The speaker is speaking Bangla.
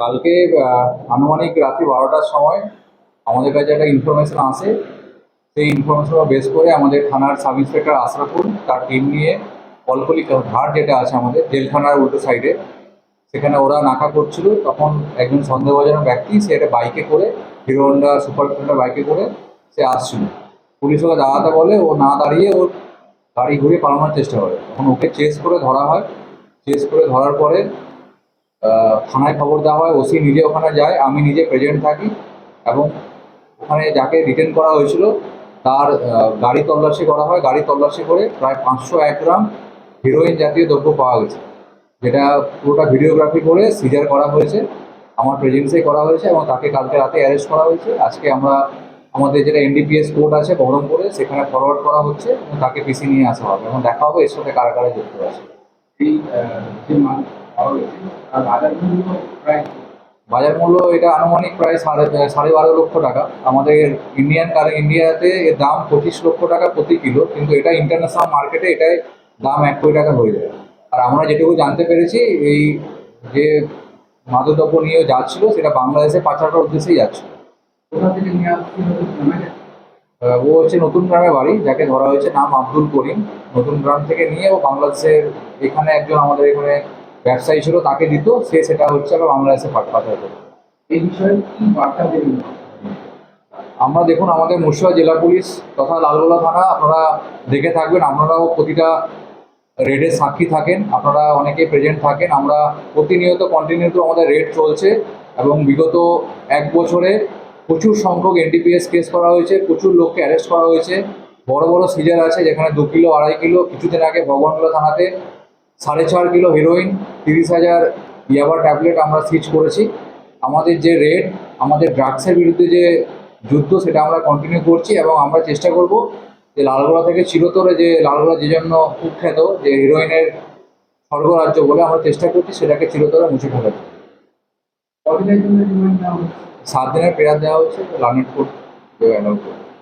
কালকে আনুমানিক রাত্রি বারোটার সময় আমাদের কাছে একটা ইনফরমেশন আসে। সেই ইনফরমেশন বেস করে আমাদের থানার সাব ইন্সপেক্টর আশরাফুল তার টিম নিয়ে কলকলি ঘাট যেটা আছে আমাদের, জেলখানার উল্টো সাইডে সেখানে ওরা নাকা করছিল। তখন একজন সন্দেহভাজন ব্যক্তি, সে একটা বাইকে করে, হিরো হন্ডা, সুপার স্প্লেন্ডার বাইকে করে সে আসছিল। পুলিশ ওকে দাঁড়াতে বলে, ও না দাঁড়িয়ে ওর গাড়ি ঘুরিয়ে পালানোর চেষ্টা করে। তখন ওকে চেস করে ধরা হয়। চেস করে ধরার পরে থানায় খবর দেওয়া হয়, ওসি নিজে ওখানে যায়, আমি নিজে প্রেজেন্ট থাকি এবং ওখানে যাকে রিটেন করা হয়েছিল, তার গাড়ি তল্লাশি করা হয়। গাড়ি তল্লাশি করে প্রায় পাঁচশো এক গ্রাম হিরোইন জাতীয় দ্রব্য পাওয়া গেছে। যেটা পুরোটা ভিডিওগ্রাফি করে সিজার করা হয়েছে, আমার প্রেজেন্সেই করা হয়েছে এবং তাকে কালকে রাতে অ্যারেস্ট করা হয়েছে। আজকে আমরা, আমাদের যেটা এনডিপিএস কোর্ট আছে, বহরমপুরে, সেখানে ফরওয়ার্ড করা হচ্ছে এবং তাকে পিসি নিয়ে আসা হবে এবং দেখা হবে এর সাথে কারা কারা যুক্ত আছে। এই যে মাল পাওয়া গেছে তার বাজার মূল্য প্রায় বাজার মূল্য এটা আনুমানিক প্রায় সাড়ে সাড়ে বারো লক্ষ টাকা। আমাদের ইন্ডিয়ান কারে ইন্ডিয়াতে এর দাম পঁচিশ লক্ষ টাকা প্রতি কিলো কিন্তু এটা ইন্টারন্যাশনাল মার্কেটে এটাই দাম এক কোটি টাকা হয়ে যায়। আর আমরা যেটুকু জানতে পেরেছি এই যে মাদকদ্রব্য নিয়ে যাচ্ছিল সেটা বাংলাদেশে পাচারের উদ্দেশ্যেই যাচ্ছিল। কোথা থেকে নিয়ে আসছি জানা যায় আহ, ও হচ্ছে নতুন গ্রামে বাড়ি যাকে ধরা হয়েছে নাম আব্দুল করিম। নতুন গ্রাম থেকে নিয়ে ও বাংলাদেশের এখানে একজন আমাদের এখানে ব্যবসায়ী ছিল তাকে দিত। সে সেটা হচ্ছে আবার বাংলাদেশে পাঠ পাচার করতো এই বিষয়ে কি বার্তা দেবেন? আমরা দেখুন আমাদের মুর্শিদাবাদ জেলা পুলিশ তথা লালগোলা থানা আপনারা দেখে থাকবেন আপনারাও প্রতিটা রেডের সাক্ষী থাকেন। আপনারা অনেকে প্রেজেন্ট থাকেন। আমরা প্রতিনিয়ত কন্টিনিউ আমাদের রেড চলছে এবং বিগত এক বছরে প্রচুর সংখ্যক এনডিপিএস কেস করা হয়েছে, প্রচুর লোককে অ্যারেস্ট করা হয়েছে। বড় বড় সিজার আছে, যেখানে দু কিলো, আড়াই কিলো, কিছুদিন আগে ভগবানগোলা থানাতে সাড়ে চার কিলো হিরোইন তিরিশ হাজার ইয়াবা ট্যাবলেট আমরা সিজ করেছি। আমাদের যে রেড আমাদের ড্রাগসের বিরুদ্ধে যে যুদ্ধ, সেটা আমরা কন্টিনিউ করছি এবং আমরা চেষ্টা করব যে লালগোলা থেকে চিরতরে যে লালগোলা যে জন্য কুখ্যাত যে হিরোইনের স্বর্গরাজ্য বলে আমরা চেষ্টা করছি, সেটাকে চিরতরে মুছে ফেলার সাত দিনের পেয়ার দেওয়া হয়েছে লার্নিং কোর্ট অ্যালাউ করবে